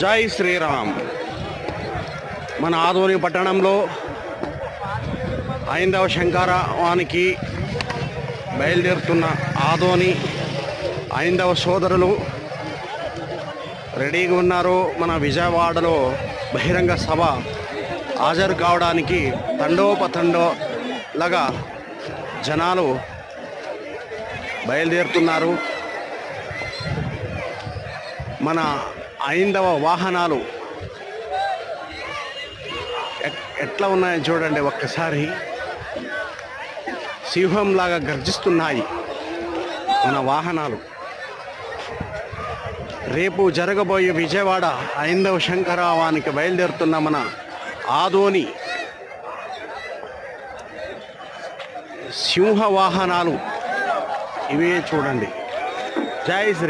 జై శ్రీరామ్. మన ఆదోని పట్టణంలో ఐందవ శంకరవానికి బయలుదేరుతున్న ఆదోని ఐందవ సోదరులు రెడీగా ఉన్నారు. మన విజయవాడలో బహిరంగ సభ హాజరు కావడానికి తండోపతండోలగా జనాలు బయలుదేరుతున్నారు. మన ఐందవ వాహనాలు ఎట్లా ఉన్నాయో చూడండి ఒక్కసారి. సింహంలాగా గర్జిస్తున్నాయి మన వాహనాలు. రేపు జరగబోయే విజయవాడ ఐందవ శంకరావానికి బయలుదేరుతున్న మన ఆదోని సింహ వాహనాలు ఇవే చూడండి. జై శ్రీ